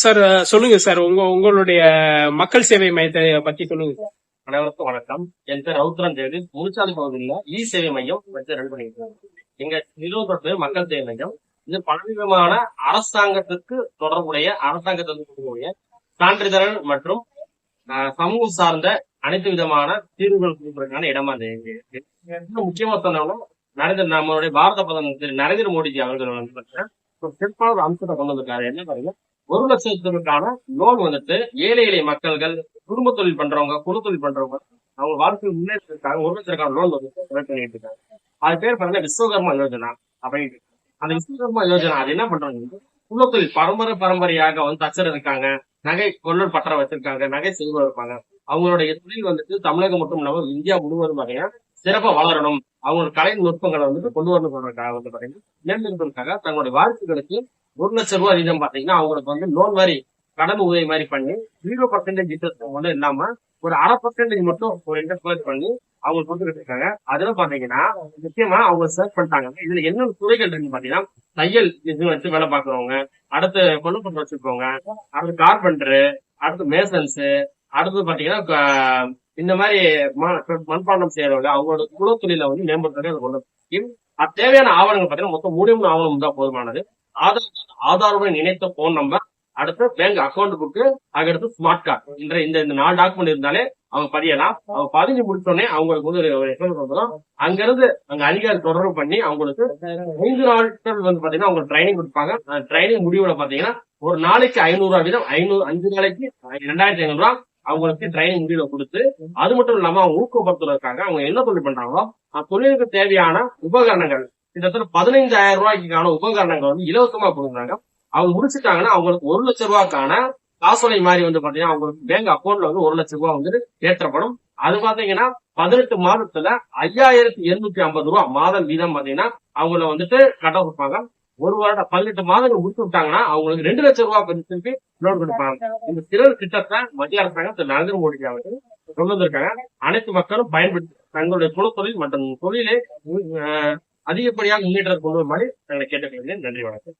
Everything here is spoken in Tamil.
சார் சொல்லுங்க சார். உங்க உங்களுடைய மக்கள் சேவை மையத்தை பத்தி சொல்லுங்க. சார். அனைவருக்கும் வணக்கம். என் பேர் ரவுத்ரன் தேவி. முனிச்சாலை பகுதியில் இ சேவை மையம் வச்சு ரன் பண்ணிருக்கோம் எங்க நிறுவனத்தோட மக்கள் சேவை மையம். இது பலவிதமான அரசாங்கத்துக்கு தொடர்புடைய அரசாங்கத்திற்கு தொடர்புடைய சான்றிதழ் மற்றும் சமூகம் சார்ந்த அனைத்து விதமான தீர்வுகள் கொடுக்கறதுக்கான இடமா அந்த இருக்கு. முக்கியமா சொன்னாலும் நரேந்திர நம்மளுடைய பாரத பிரதமர் திரு நரேந்திர மோடிஜி அவர்கள் வந்து பாத்தீங்கன்னா ஒரு சிறப்பான ஒரு அம்சத்தை கொண்டு வந்திருக்காரு. என்ன பாருங்க ஒரு லட்சத்துக்கான லோன் வந்துட்டு ஏழை எளிய மக்கள்கள் குடும்ப தொழில் பண்றவங்க குழு தொழில் பண்றவங்க அவங்க வாழ்க்கை முன்னேற்றத்துக்காக ஒரு லட்சத்துக்கான லோன் வந்து ப்ரொவைட் பண்ணிட்டு இருக்காங்க. அது பேர் பாருங்க விஸ்வகர்மா யோஜனா அப்படின்ட்டு அந்த விஸ்வகர்மா யோஜனா அது என்ன பண்றாங்க குல தொழில் பரம்பரை பரம்பரையாக வந்து தச்சர் இருக்காங்க நகை கொள்ளர் பட்டறை வச்சிருக்காங்க நகை செய்வர் இருப்பாங்க அவங்களுடைய தொழில் வந்துட்டு தமிழகம் மட்டும் இல்லாமல் இந்தியா முழுவதும் வகையா சிறப்பா வளரணும். அவங்களோட கலை நுட்பங்களை வந்துட்டு கொண்டு வரணும் வந்து பாத்தீங்கன்னா மேம்படுத்துறதுக்காக தங்களுடைய வாரிசுகளுக்கு ஒரு லட்சம் ரூபாய் அதிகம் பாத்தீங்கன்னா அவங்களுக்கு வந்து லோன் மாதிரி கடன் உதவி மாதிரி பண்ணி ஜீரோ பர்சன்டேஜ் இன்ட்ரெஸ்ட் ஒன்றும் இல்லாம ஒரு அரை பர்சன்டேஜ் மட்டும் ஒரு இன்ட்ரெஸ்ட் பண்ணி அவங்க கொடுத்துட்டு இருக்காங்க அதுல பாத்தீங்கன்னா முக்கியமா அவங்க சர்ச் பண்ணிட்டாங்க. இதுல என்ன துறைகள் இருக்குன்னு பாத்தீங்கன்னா தையல் இது வச்சு வேலை பாக்குறவங்க அடுத்து கொண்டு பண்ண வச்சிருக்கவங்க அடுத்து கார்பெண்டரு அடுத்து மேசன்ஸ் அடுத்து பாத்தீங்கன்னா இந்த மாதிரி ம- மண்பாண்டம் செய்யறவங்க அவங்களோட குல தொழில வந்து மேம்படுத்துறது அது கொண்டு அது தேவையான ஆவணங்கள் பாத்தீங்கன்னா மொத்தம் மூணு மூணு ஆவணம் தான் போதுமானது. ஆதார் ஆதாருடன் இணைத்த போன் நம்பர் அடுத்து பேங்க் அக்கௌண்ட் புக்கு அதுக்கடுத்து ஸ்மார்ட் கார்டு என்ற இந்த இந்த நாலு டாக்குமெண்ட் இருந்தாலே அவங்க பதியலாம். அவங்க பதிஞ்சு முடிச்சோடனே அவங்களுக்கு வந்து ஒரு வந்துடும் அங்க இருந்து அங்க அதிகாரி தொடர்பு பண்ணி அவங்களுக்கு ஐந்து நாட்கள் வந்து பாத்தீங்கன்னா அவங்க ட்ரைனிங் கொடுப்பாங்க. ட்ரைனிங் முடிவுல பாத்தீங்கன்னா ஒரு நாளைக்கு ஐநூறு ரூபாய் வீதம் ஐநூறு அஞ்சு நாளைக்கு ரெண்டாயிரத்தி ஐநூறு ரூபாய் அவங்களுக்கு ட்ரைனிங் முடிவுல கொடுத்து அது மட்டும் இல்லாம அவங்க ஊக்கப்படுத்துறதுக்காக அவங்க என்ன தொழில் பண்றாங்களோ அந்த தொழிலுக்கு தேவையான உபகரணங்கள் கிட்டத்தட்ட பதினைந்தாயிரம் ரூபாய்க்கான உபகரணங்கள் வந்து இலவசமா கொடுக்குறாங்க. அவங்க முடிச்சுட்டாங்கன்னா அவங்களுக்கு ஒரு லட்சம் ரூபாய்க்கான காசோலை மாதிரி வந்து பாத்தீங்கன்னா அவங்களுக்கு பேங்க் அக்கௌண்ட்ல வந்து ஒரு லட்சம் ரூபாய் வந்து ஏற்றப்படும். அது பாத்தீங்கன்னா பதினெட்டு மாதத்துல ஐயாயிரத்தி இருநூத்தி ஐம்பது ரூபாய் மாதம் வீதம் பாத்தீங்கன்னா அவங்கள வந்துட்டு கட்ட கொடுப்பாங்க. ஒரு வருடம் பதினெட்டு மாதங்கள் முடிச்சு விட்டாங்கன்னா அவங்களுக்கு ரெண்டு லட்சம் ரூபாய் கொஞ்சம் திருப்பி லோன் கொடுப்பாங்க. இந்த சிறர் திட்டத்தை மத்திய அரசாங்கம் திரு நரேந்திர மோடி அவர்கள் கொண்டு வந்திருக்காங்க. அனைத்து மக்களும் பயன்படுத்தி தங்களுடைய குலத்தொழில் மற்றும் தொழிலை அஹ், அதிகப்படியாக முன்னேற்றம் கொண்டு வருமாறு நாங்கள் கேட்டுக்கொள்கிறேன். நன்றி வணக்கம்.